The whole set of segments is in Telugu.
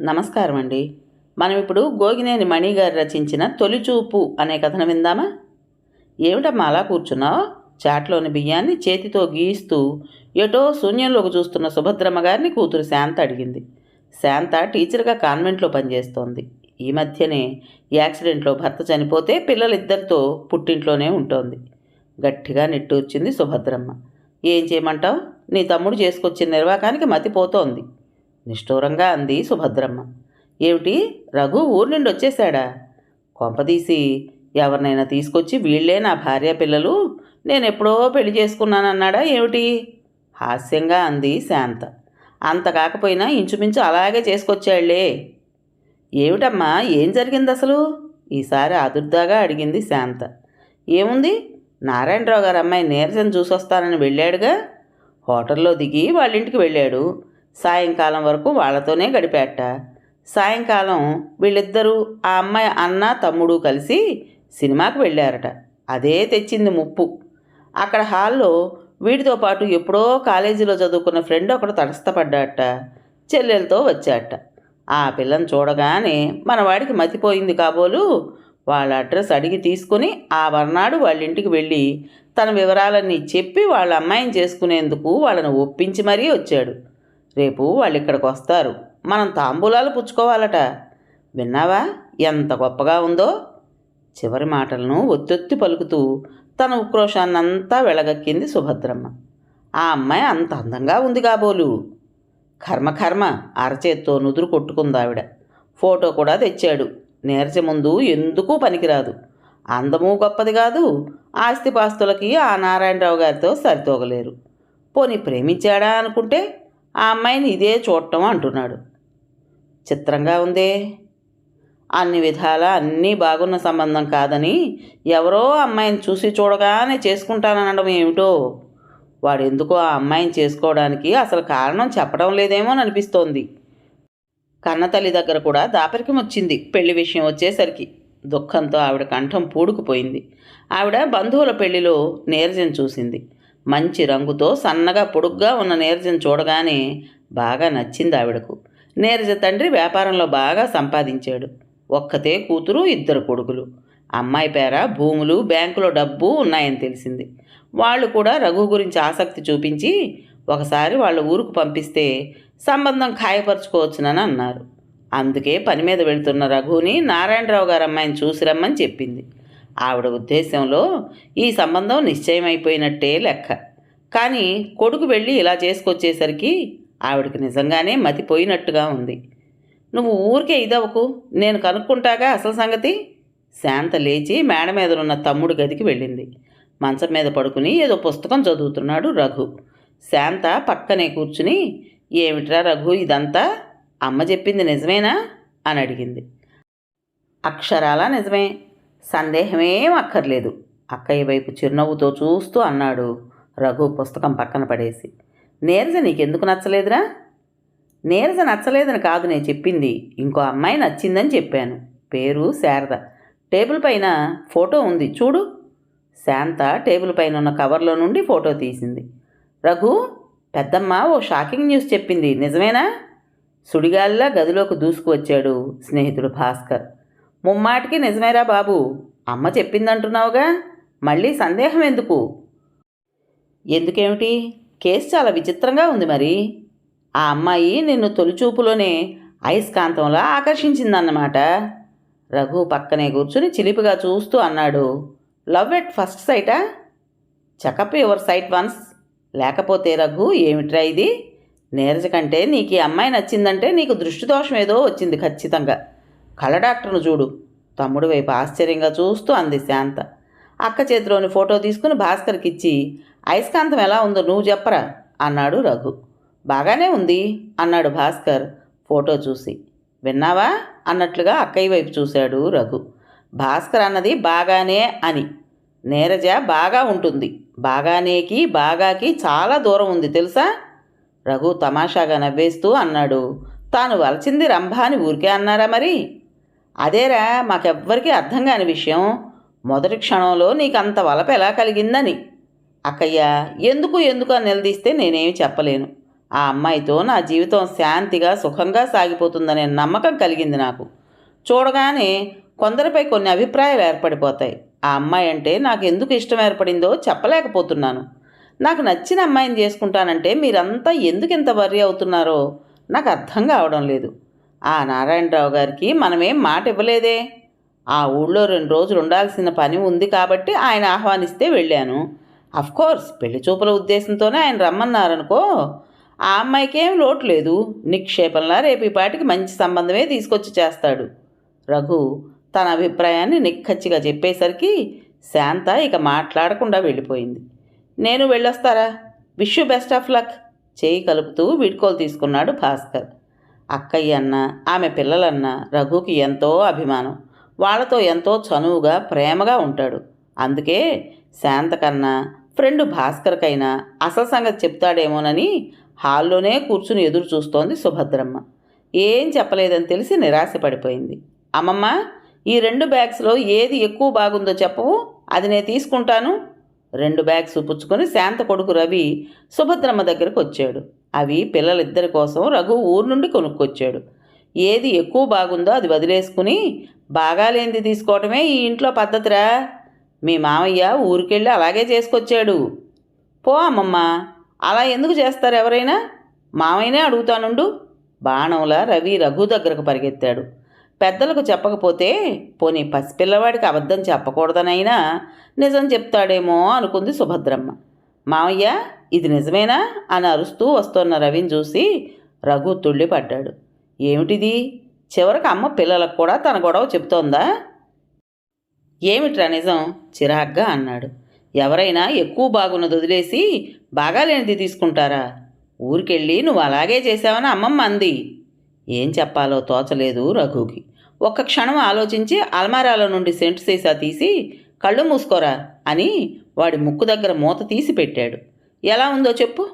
నమస్కారం అండి మనం ఇప్పుడు గోగినేని మణి గారు రచించిన తొలిచూపు అనే కథను విందామా? ఏమిటమ్మా అలా కూర్చున్నావు? చాట్లోని బియ్యాన్ని చేతితో గీస్తూ ఎటో శూన్యంలోకి చూస్తున్న సుభద్రమ్మ గారిని కూతురు శాంత అడిగింది. శాంత టీచర్గా కాన్వెంట్లో పనిచేస్తోంది. ఈ మధ్యనే యాక్సిడెంట్లో భర్త చనిపోతే పిల్లలిద్దరితో పుట్టింట్లోనే ఉంటోంది. గట్టిగా నిట్టూర్చింది సుభద్రమ్మ. ఏం చేయమంటావు? నీ తమ్ముడు చేసుకొచ్చిన నిర్వాకానికి మతిపోతోంది. నిష్ఠూరంగా అంది సుభద్రమ్మ. ఏమిటి? రఘు ఊరు నుండి వచ్చేశాడా? కొంపదీసి ఎవరినైనా తీసుకొచ్చి వీళ్ళే నా భార్య పిల్లలు? నేను ఎప్పుడో పెళ్ళి చేసుకున్నానన్నాడా ఏమిటి? హాస్యంగా అంది శాంత. అంత కాకపోయినా ఇంచుమించు అలాగే చేసుకొచ్చాళ్ళే. ఏమిటమ్మా ఏం జరిగింది అసలు ఈసారి ఆదుర్దాగా అడిగింది శాంత. ఏముంది? నారాయణరావు గారు అమ్మాయి నీరజను చూసొస్తానని వెళ్ళాడుగా? హోటల్లో దిగి వాళ్ళ ఇంటికి వెళ్ళాడు. సాయంకాలం వరకు వాళ్ళతోనే గడిపాట సాయంకాలం వీళ్ళిద్దరూ ఆ అమ్మాయి అన్న తమ్ముడు కలిసి సినిమాకి వెళ్ళారట. అదే తెచ్చింది ముప్పు. అక్కడ హాల్లో వీటితో పాటు ఎప్పుడో కాలేజీలో చదువుకున్న ఫ్రెండ్ ఒకడు తటస్థపడ్డాట. చెల్లెలతో వచ్చాట. ఆ పిల్లని చూడగానే మన వాడికి మతిపోయింది కాబోలు. వాళ్ళ అడ్రస్ అడిగి తీసుకుని ఆ మర్నాడు వాళ్ళ ఇంటికి వెళ్ళి తన వివరాలన్నీ చెప్పి వాళ్ళ అమ్మాయిని చేసుకునేందుకు వాళ్ళని ఒప్పించి మరీ వచ్చాడు. రేపు వాళ్ళు ఇక్కడికి వస్తారు మనం తాంబూలాలు పుచ్చుకోవాలట. విన్నావా? ఎంత గొప్పగా ఉందో? చివరి మాటలను ఒత్తొత్తి పలుకుతూ తన ఉక్రోషాన్నంతా వెళగక్కింది సుభద్రమ్మ. ఆ అమ్మాయి అంత అందంగా ఉంది కాబోలు. కర్మ కర్మ అరచేత్తో నుదురు కొట్టుకుందావిడ. ఫోటో కూడా తెచ్చాడు. నేర్చ ముందు ఎందుకు పనికిరాదు. అందము గొప్పది కాదు. ఆస్తిపాస్తులకి ఆ నారాయణరావు గారితో సరితూగలేరు. పోని ప్రేమించాడా అనుకుంటే? ఆ అమ్మాయిని ఇదే చూడటం అంటున్నాడు. చిత్రంగా ఉందే. అన్ని విధాలా అన్నీ బాగున్న సంబంధం కాదని ఎవరో అమ్మాయిని చూసి చూడగానే చేసుకుంటాననడం ఏమిటో? వాడు ఎందుకో ఆ అమ్మాయిని చేసుకోవడానికి అసలు కారణం చెప్పడం లేదేమో అనిపిస్తోంది. కన్నతల్లి దగ్గర కూడా దాపరికం వచ్చింది. పెళ్ళి విషయం వచ్చేసరికి దుఃఖంతో ఆవిడ కంఠం పూడుకుపోయింది. ఆవిడ బంధువుల పెళ్ళిలో నీరజం చూసింది. మంచి రంగుతో సన్నగా పొడుగ్గా ఉన్న నీరజం చూడగానే బాగా నచ్చింది ఆవిడకు. నీరజ తండ్రి వ్యాపారంలో బాగా సంపాదించాడు. ఒక్కతే కూతురు ఇద్దరు కొడుకులు. అమ్మాయి పేర భూములు బ్యాంకులో డబ్బు ఉన్నాయని తెలిసింది. వాళ్ళు కూడా రఘు గురించి ఆసక్తి చూపించి ఒకసారి వాళ్ళ ఊరుకు పంపిస్తే సంబంధం ఖాయపరుచుకోవచ్చునని అన్నారు. అందుకే పని మీద వెళ్తున్న రఘుని నారాయణరావు గారు అమ్మాయిని చూసి రమ్మని చెప్పింది. ఆవిడ ఉద్దేశంలో ఈ సంబంధం నిశ్చయమైపోయినట్టే లెక్క. కానీ కొడుకు వెళ్ళి ఇలా చేసుకొచ్చేసరికి ఆవిడకి నిజంగానే మతిపోయినట్టుగా ఉంది. నువ్వు ఊరికే ఇదవకు నేను కనుక్కుంటాగా అసలు సంగతి? శాంత లేచి మేడ మీద ఉన్న తమ్ముడు గదికి వెళ్ళింది. మంచం మీద పడుకుని ఏదో పుస్తకం చదువుతున్నాడు రఘు. శాంత పక్కనే కూర్చుని ఏమిట్రా రఘు ఇదంతా? అమ్మ చెప్పింది నిజమేనా? అని అడిగింది. అక్షరాలా నిజమే. సందేహమేం అక్కర్లేదు అక్కయ్య వైపు చిరునవ్వుతో చూస్తూ అన్నాడు రఘు పుస్తకం పక్కన పడేసి. నీరజ నీకెందుకు నచ్చలేదురా? నీరజ నచ్చలేదని కాదు నేను చెప్పింది. ఇంకో అమ్మాయి నచ్చిందని చెప్పాను. పేరు శారద. టేబుల్ పైన ఫోటో ఉంది. చూడు. శాంత టేబుల్ పైన ఉన్న కవర్లో నుండి ఫోటో తీసింది. రఘు పెద్దమ్మ ఓ షాకింగ్ న్యూస్ చెప్పింది. నిజమేనా? సుడిగాలిలా గదిలోకి దూసుకువచ్చాడు స్నేహితుడు భాస్కర్. ముమ్మాటికి నిజమేరా బాబు? అమ్మ చెప్పిందంటున్నావుగా? మళ్ళీ సందేహం ఎందుకు? ఎందుకేమిటి? కేసు చాలా విచిత్రంగా ఉంది మరి. ఆ అమ్మాయి నిన్ను తొలిచూపులోనే అయస్కాంతంలా ఆకర్షించిందన్నమాట. రఘు పక్కనే కూర్చుని చిలిపిగా చూస్తూ అన్నాడు. Love at first సైటా? Checkup your sight once. లేకపోతే రఘు ఏమిట్రా ఇది? నీరజ కంటే నీకు ఈ అమ్మాయి నచ్చిందంటే నీకు దృష్టి దోషం ఏదో వచ్చింది ఖచ్చితంగా. కళ్ళ డాక్టర్ను చూడు. తమ్ముడు వైపు ఆశ్చర్యంగా చూస్తూ అంది శాంత. అక్క చేతిలోని ఫోటో తీసుకుని భాస్కర్కి ఇచ్చి అయస్కాంతం ఎలా ఉందో నువ్వు చెప్పరా? అన్నాడు రఘు. బాగానే ఉంది అన్నాడు భాస్కర్ ఫోటో చూసి. విన్నావా? అన్నట్లుగా అక్కయ్య వైపు చూశాడు రఘు. భాస్కర్ అన్నది బాగానే అని. నీరజ బాగా ఉంటుంది. బాగానేకి బాగాకి చాలా దూరం ఉంది తెలుసా? రఘు తమాషాగా నవ్వేస్తూ అన్నాడు. తాను వలచింది రంభ అని ఊరికే అన్నారా మరి? అదేరా మాకెవ్వరికీ అర్థం కాని విషయం. మొదటి క్షణంలో నీకు అంత వలప ఎలా కలిగిందని. అక్కయ్య ఎందుకు ఎందుకు అని నిలదీస్తే నేనేమి చెప్పలేను. ఆ అమ్మాయితో నా జీవితం శాంతిగా సుఖంగా సాగిపోతుందనే నమ్మకం కలిగింది నాకు. చూడగానే కొందరిపై కొన్ని అభిప్రాయాలు ఏర్పడిపోతాయి. ఆ అమ్మాయి అంటే నాకు ఎందుకు ఇష్టం ఏర్పడిందో చెప్పలేకపోతున్నాను. నాకు నచ్చిన అమ్మాయిని చేసుకుంటానంటే మీరంతా ఎందుకు ఇంత వర్రీ అవుతున్నారో నాకు అర్థం కావడం లేదు. ఆ నారాయణరావు గారికి మనమేం మాట ఇవ్వలేదే. ఆ ఊళ్ళో రెండు రోజులు ఉండాల్సిన పని ఉంది కాబట్టి ఆయన ఆహ్వానిస్తే వెళ్ళాను. కోర్స్ పెళ్ళి చూపుల ఉద్దేశంతోనే ఆయన రమ్మన్నారనుకో ఆ అమ్మాయికి లోటు లేదు. నిక్షేపంలా రేపు ఈ పాటికి మంచి సంబంధమే తీసుకొచ్చి చేస్తాడు. రఘు తన అభిప్రాయాన్ని నిక్కచ్చిగా చెప్పేసరికి శాంత ఇక మాట్లాడకుండా వెళ్ళిపోయింది. నేను వెళ్ళొస్తారా? Wish best of luck. చేయి కలుపుతూ వీడ్కోలు తీసుకున్నాడు భాస్కర్. అక్కయ్య అన్న ఆమె పిల్లలన్న రఘుకి ఎంతో అభిమానం. వాళ్ళతో ఎంతో చనువుగా ప్రేమగా ఉంటాడు. అందుకే శాంతకన్నా ఫ్రెండ్ భాస్కర్కైనా అసలు సంగతి చెప్తాడేమోనని హాల్లోనే కూర్చుని ఎదురు చూస్తోంది సుభద్రమ్మ. ఏం చెప్పలేదని తెలిసి నిరాశపడిపోయింది. అమ్మమ్మ ఈ రెండు బ్యాగ్స్లో ఏది ఎక్కువ బాగుందో చెప్పవు అది నేను తీసుకుంటాను. రెండు బ్యాగ్స్ పుచ్చుకొని శాంత కొడుకు రవి సుభద్రమ్మ దగ్గరకు వచ్చాడు. అవి పిల్లలిద్దరి కోసం రఘు ఊరు నుండి కొనుక్కొచ్చాడు. ఏది ఎక్కువ బాగుందో అది వదిలేసుకుని బాగాలేంది తీసుకోవటమే ఈ ఇంట్లో పద్ధతిరా. మీ మామయ్య ఊరికెళ్ళి అలాగే చేసుకొచ్చాడు. పో అమ్మమ్మ అలా ఎందుకు చేస్తారు ఎవరైనా? మామయ్యనే అడుగుతానుండు. బాణంలా రవి రఘు దగ్గరకు పరిగెత్తాడు. పెద్దలకు చెప్పకపోతే పోనీ పసిపిల్లవాడికి అబద్ధం చెప్పకూడదనైనా నిజం చెప్తాడేమో అనుకుంది సుభద్రమ్మ. మావయ్య ఇది నిజమేనా? అని అరుస్తూ వస్తున్న రవిని చూసి రఘు తుళ్ళిపడ్డాడు. ఏమిటిది? చివరికి అమ్మ పిల్లలకు కూడా తన గొడవ చెబుతోందా? ఏమిట్రా నిజం? చిరాగ్గా అన్నాడు. ఎవరైనా ఎక్కువ బాగున్నది వదిలేసి బాగాలేనిది తీసుకుంటారా? ఊరికెళ్ళి నువ్వు అలాగే చేసావని అమ్మమ్మ అంది. ఏం చెప్పాలో తోచలేదు రఘుకి. ఒక్క క్షణం ఆలోచించి అల్మారాలో నుండి సెంటు సీసా తీసి కళ్ళు మూసుకోరా అని వాడి ముక్కు దగ్గర మూత తీసి పెట్టాడు. ఎలా ఉందో చెప్పు.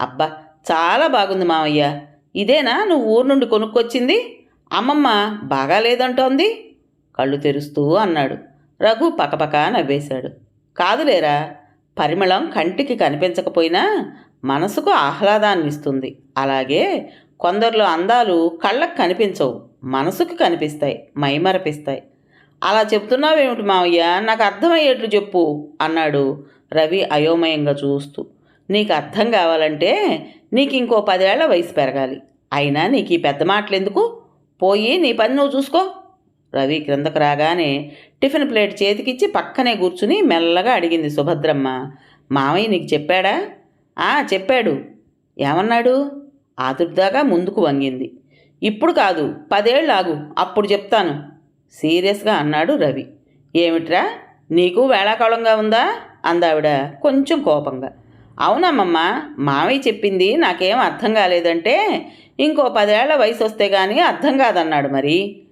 అబ్బా చాలా బాగుంది మావయ్య. ఇదేనా నువ్వు ఊరు నుండి కొనుక్కొచ్చింది? అమ్మమ్మ బాగాలేదంటోంది కళ్ళు తెరుస్తూ అన్నాడు. రఘు పకపక నవ్వేశాడు. కాదులేరా పరిమళం కంటికి కనిపించకపోయినా మనసుకు ఆహ్లాదాన్ని ఇస్తుంది. అలాగే కొందరిలో అందాలు కళ్ళకు కనిపించవు మనసుకు కనిపిస్తాయి మైమరపిస్తాయి. అలా చెప్తున్నావేమిటి మావయ్య? నాకు అర్థమయ్యేట్లు చెప్పు అన్నాడు రవి అయోమయంగా చూస్తూ. నీకు అర్థం కావాలంటే నీకు ఇంకో పదేళ్ళ వయసు పెరగాలి. అయినా నీకు ఈ పెద్ద మాటలు ఎందుకు పోయి నీ పని నువ్వు చూసుకో. రవి క్రిందకు రాగానే టిఫిన్ ప్లేట్ చేతికిచ్చి పక్కనే కూర్చుని మెల్లగా అడిగింది సుభద్రమ్మ. మావయ్య నీకు చెప్పాడా? ఆ చెప్పాడు. ఏమన్నాడు? ఆతుర్దాగా ముందుకు వంగింది. ఇప్పుడు కాదు పదేళ్ళు ఆగు అప్పుడు చెప్తాను. సీరియస్గా అన్నాడు రవి. ఏమిట్రా? నీకు వేళాకాలంగా ఉందా? అందావిడ కొంచెం కోపంగా. అవునమ్మమ్మ మామయ్య చెప్పింది నాకేం అర్థం కాలేదంటే ఇంకో పదేళ్ళ వయసు వస్తే కానీ అర్థం కాదన్నాడు మరి.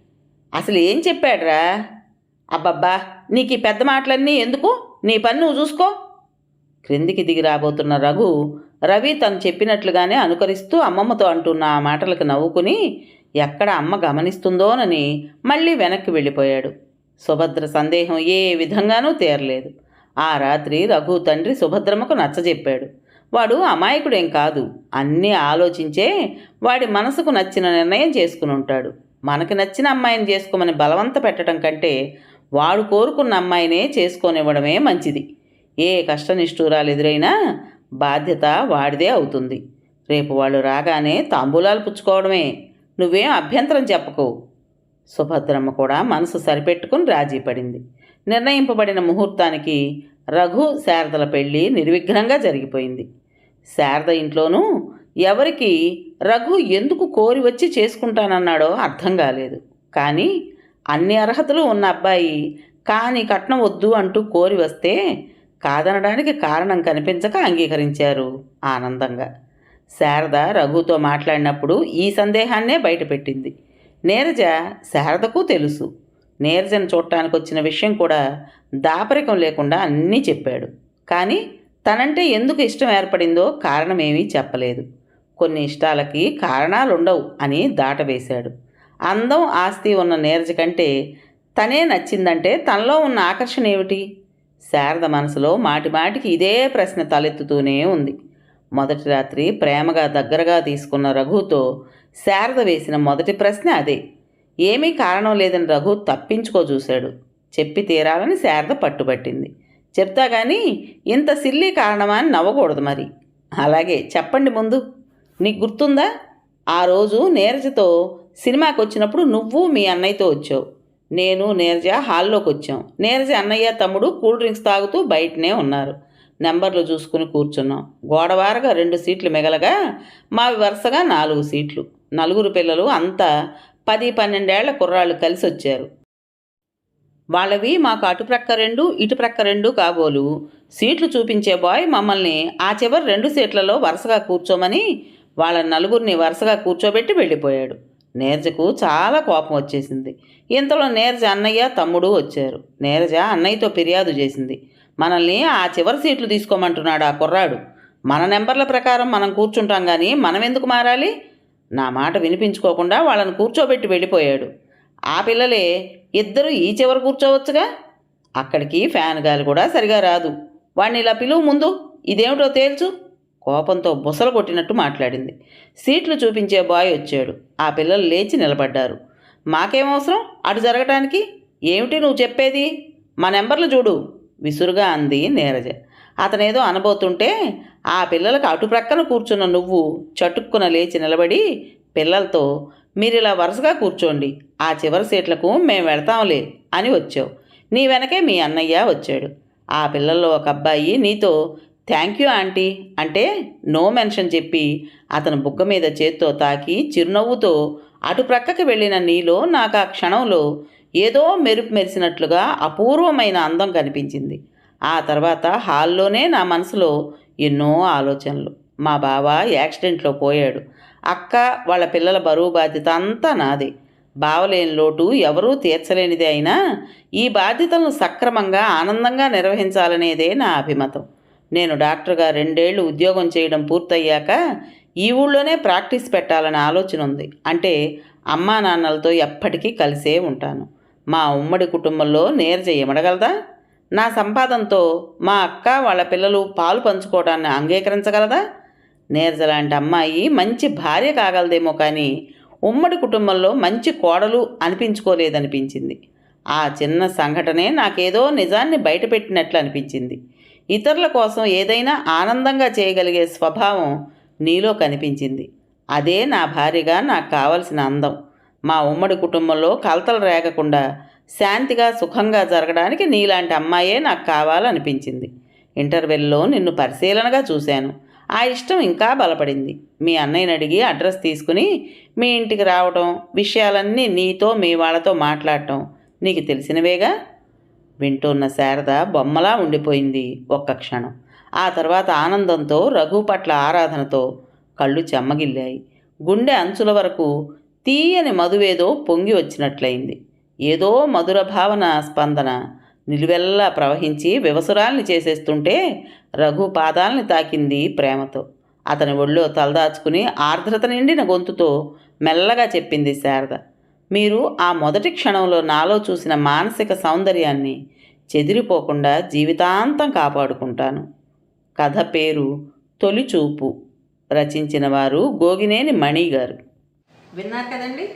అసలు ఏం చెప్పాడ్రా? అబ్బబ్బా నీకు ఈ పెద్ద మాటలన్నీ ఎందుకు? నీ పని నువ్వు చూసుకో. క్రిందికి దిగి రాబోతున్న రఘు రవి తను చెప్పినట్లుగానే అనుకరిస్తూ అమ్మమ్మతో అంటున్న ఆ మాటలకు నవ్వుకుని ఎక్కడ అమ్మ గమనిస్తుందోనని మళ్ళీ వెనక్కి వెళ్ళిపోయాడు. సుభద్ర సందేహం ఏ విధంగానూ తీరలేదు. ఆ రాత్రి రఘు తండ్రి సుభద్రమ్మకు నచ్చజెప్పాడు. వాడు అమాయకుడేం కాదు. అన్నీ ఆలోచించే వాడి మనసుకు నచ్చిన నిర్ణయం చేసుకుని ఉంటాడు. మనకి నచ్చిన అమ్మాయిని చేసుకోమని బలవంత పెట్టడం కంటే వాడు కోరుకున్న అమ్మాయినే చేసుకోనివ్వడమే మంచిది. ఏ కష్టనిష్ఠూరాలు ఎదురైనా బాధ్యత వాడిదే అవుతుంది. రేపు వాళ్ళు రాగానే తాంబూలాలు పుచ్చుకోవడమే. నువ్వేం అభ్యంతరం చెప్పకు. సుభద్రమ్మ కూడా మనసు సరిపెట్టుకుని రాజీ పడింది. నిర్ణయింపబడిన ముహూర్తానికి రఘు శారదల పెళ్ళి నిర్విఘ్నంగా జరిగిపోయింది. శారద ఇంట్లోనూ ఎవరికి రఘు ఎందుకు కోరి వచ్చి చేసుకుంటానన్నాడో అర్థం కాలేదు. కానీ అన్ని అర్హతలు ఉన్న అబ్బాయి కానీ కట్నం వద్దు అంటూ కోరి వస్తే కాదనడానికి కారణం కనిపించక అంగీకరించారు ఆనందంగా. శారద రఘుతో మాట్లాడినప్పుడు ఈ సందేహాన్నే బయటపెట్టింది. నీరజ శారదకు తెలుసు. నీరజను చూడటానికి వచ్చిన విషయం కూడా దాపరికం లేకుండా అన్నీ చెప్పాడు. కానీ తనంటే ఎందుకు ఇష్టం ఏర్పడిందో కారణమేమీ చెప్పలేదు. కొన్ని ఇష్టాలకి కారణాలుండవు అని దాటవేశాడు. అందం ఆస్తి ఉన్న నీరజ కంటే తనే నచ్చిందంటే తనలో ఉన్న ఆకర్షణ ఏమిటి శారద మనసులో మాటిమాటికి ఇదే ప్రశ్న తలెత్తుతూనే ఉంది. మొదటి రాత్రి ప్రేమగా దగ్గరగా తీసుకున్న రఘుతో శారద వేసిన మొదటి ప్రశ్న అదే. ఏమీ కారణం లేదని రఘు తప్పించుకో చూశాడు. చెప్పి తీరాలని శారద పట్టుబట్టింది. చెప్తా కానీ ఇంత సిల్లీ కారణమా అని నవ్వకూడదు మరి. అలాగే చెప్పండి ముందు. నీకు గుర్తుందా? ఆ రోజు నీరజతో సినిమాకి వచ్చినప్పుడు నువ్వు మీ అన్నయ్యతో వచ్చావు. నేను నీరజ హాల్లోకి వచ్చాం. నీరజ అన్నయ్య తమ్ముడు కూల్ డ్రింక్స్ తాగుతూ బయటనే ఉన్నారు. నెంబర్లు చూసుకుని కూర్చున్నాం. గోడవారగా రెండు సీట్లు మిగలగా మావి వరుసగా నాలుగు సీట్లు. నలుగురు పిల్లలు అంతా పది పన్నెండేళ్ళ కుర్రాళ్ళు కలిసి వచ్చారు. వాళ్ళవి మాకు అటుప్రక్క రెండు ఇటుప్రక్క రెండు కాబోలు. సీట్లు చూపించే బాయ్ మమ్మల్ని ఆ చివరి రెండు సీట్లలో వరుసగా కూర్చోమని వాళ్ళ నలుగురిని వరుసగా కూర్చోబెట్టి వెళ్ళిపోయాడు. నేర్జకు చాలా కోపం వచ్చేసింది. ఇంతలో నీరజ అన్నయ్య తమ్ముడు వచ్చారు. నీరజ అన్నయ్యతో ఫిర్యాదు చేసింది. మనల్ని ఆ చివరి సీట్లు తీసుకోమంటున్నాడు ఆ కుర్రాడు. మన నెంబర్ల ప్రకారం మనం కూర్చుంటాం కానీ మనం ఎందుకు మారాలి? నా మాట వినిపించుకోకుండా వాళ్ళని కూర్చోబెట్టి వెళ్ళిపోయాడు. ఆ పిల్లలే ఇద్దరు ఈ చివర కూర్చోవచ్చుగా? అక్కడికి ఫ్యాన్ గాలి కూడా సరిగా రాదు. వాడిని ఇలా పిలువు ముందు. ఇదేమిటో తేల్చు. కోపంతో బుసలు కొట్టినట్టు మాట్లాడింది. సీట్లు చూపించే బాయ్ వచ్చాడు. ఆ పిల్లలు లేచి నిలబడ్డారు. మాకేమవసరం అటు జరగటానికి? ఏమిటి నువ్వు చెప్పేది? మా నెంబర్లు చూడు. విసురుగా అంది నీరజ. అతనేదో అనబోతుంటే ఆ పిల్లలకు అటు ప్రక్కన కూర్చున్న నువ్వు చటుక్కున లేచి నిలబడి పిల్లలతో మీరు ఇలా వరుసగా కూర్చోండి ఆ చివరి సీట్లకు మేము వెళతాంలే అని వచ్చావు. నీ వెనకే మీ అన్నయ్య వచ్చాడు. ఆ పిల్లల్లో ఒక అబ్బాయి నీతో థ్యాంక్ యూ ఆంటీ అంటే నో మెన్షన్ చెప్పి అతను బుగ్గ మీద చేత్తో తాకి చిరునవ్వుతో అటు ప్రక్కకి వెళ్ళిన నీలో నాకు ఆ క్షణంలో ఏదో మెరుపు మెరిసినట్లుగా అపూర్వమైన అందం కనిపించింది. ఆ తర్వాత హాల్లోనే నా మనసులో ఎన్నో ఆలోచనలు. మా బావ యాక్సిడెంట్లో పోయాడు. అక్క వాళ్ళ పిల్లల బరువు బాధ్యత అంతా నాదే. బావలేని లోటు ఎవరూ తీర్చలేనిదే అయినా ఈ బాధ్యతలను సక్రమంగా ఆనందంగా నిర్వహించాలనేదే నా అభిమతం. నేను డాక్టర్గా రెండేళ్ళు ఉద్యోగం చేయడం పూర్తయ్యాక ఈ ఊళ్ళోనే ప్రాక్టీస్ పెట్టాలనే ఆలోచన ఉంది అంటే అమ్మా నాన్నలతో ఎప్పటికీ కలిసే ఉంటాను. మా ఉమ్మడి కుటుంబంలో నేర్జ ఇమడగలదా నా సంపాదనతో మా అక్క వాళ్ళ పిల్లలు పాలు పంచుకోవడాన్ని అంగీకరించగలదా? నీరజ లాంటి అమ్మాయి మంచి భార్య కాగలదేమో కానీ ఉమ్మడి కుటుంబంలో మంచి కోడలు అనిపించుకోలేదనిపించింది. ఆ చిన్న సంఘటనే నాకేదో నిజాన్ని బయటపెట్టినట్లు అనిపించింది. ఇతరుల కోసం ఏదైనా ఆనందంగా చేయగలిగే స్వభావం నీలో కనిపించింది. అదే నా భార్యగా నాకు కావలసిన అందం. మా ఉమ్మడి కుటుంబంలో కలతలు రేగకుండా శాంతిగా సుఖంగా జరగడానికి నీలాంటి అమ్మాయే నాకు కావాలనిపించింది. ఇంటర్వెల్లో నిన్ను పరిశీలనగా చూశాను. ఆ ఇష్టం ఇంకా బలపడింది. మీ అన్నయ్యని అడిగి అడ్రస్ తీసుకుని మీ ఇంటికి రావటం విషయాలన్నీ నీతో మీ వాళ్ళతో మాట్లాడటం నీకు తెలిసినవేగా? వింటున్న శారద బొమ్మలా ఉండిపోయింది ఒక్క క్షణం. ఆ తర్వాత ఆనందంతో రఘు పట్ల ఆరాధనతో కళ్ళు చెమ్మగిల్లాయి. గుండె అంచుల వరకు తీయని మధువేదో పొంగి వచ్చినట్లయింది. ఏదో మధుర భావన స్పందన నిలువెల్లా ప్రవహించి వివసురాల్ని చేసేస్తుంటే రఘు పాదాలని తాకింది ప్రేమతో. అతని ఒళ్ళో తలదాచుకుని ఆర్ద్రత నిండిన గొంతుతో మెల్లగా చెప్పింది శారద. మీరు ఆ మొదటి క్షణంలో నాలో చూసిన మానసిక సౌందర్యాన్ని చెదిరిపోకుండా జీవితాంతం కాపాడుకుంటాను. కథ పేరు తొలి చూపు రచించిన వారు గోగినేని మణి గారు విన్నారు కదండి?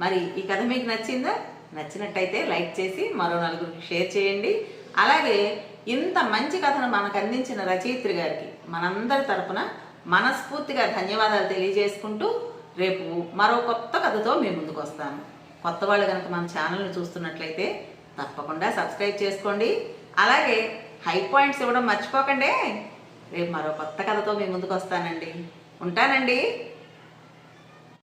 మరి ఈ కథ మీకు నచ్చిందా? నచ్చినట్టయితే లైక్ చేసి మరో నలుగురికి షేర్ చేయండి. అలాగే ఇంత మంచి కథను మనకు అందించిన రచయిత్రి గారికి మనందరి తరపున మనస్ఫూర్తిగా ధన్యవాదాలు తెలియజేసుకుంటూ రేపు మరో కొత్త కథతో మీ ముందుకు వస్తాను. కొత్త వాళ్ళు కనుక మన ఛానల్ని చూస్తున్నట్లయితే తప్పకుండా సబ్స్క్రైబ్ చేసుకోండి. అలాగే హై పాయింట్స్ ఇవ్వడం మర్చిపోకండి. రేపు మరో కొత్త కథతో మీ ముందుకు వస్తానండి. ఉంటానండి.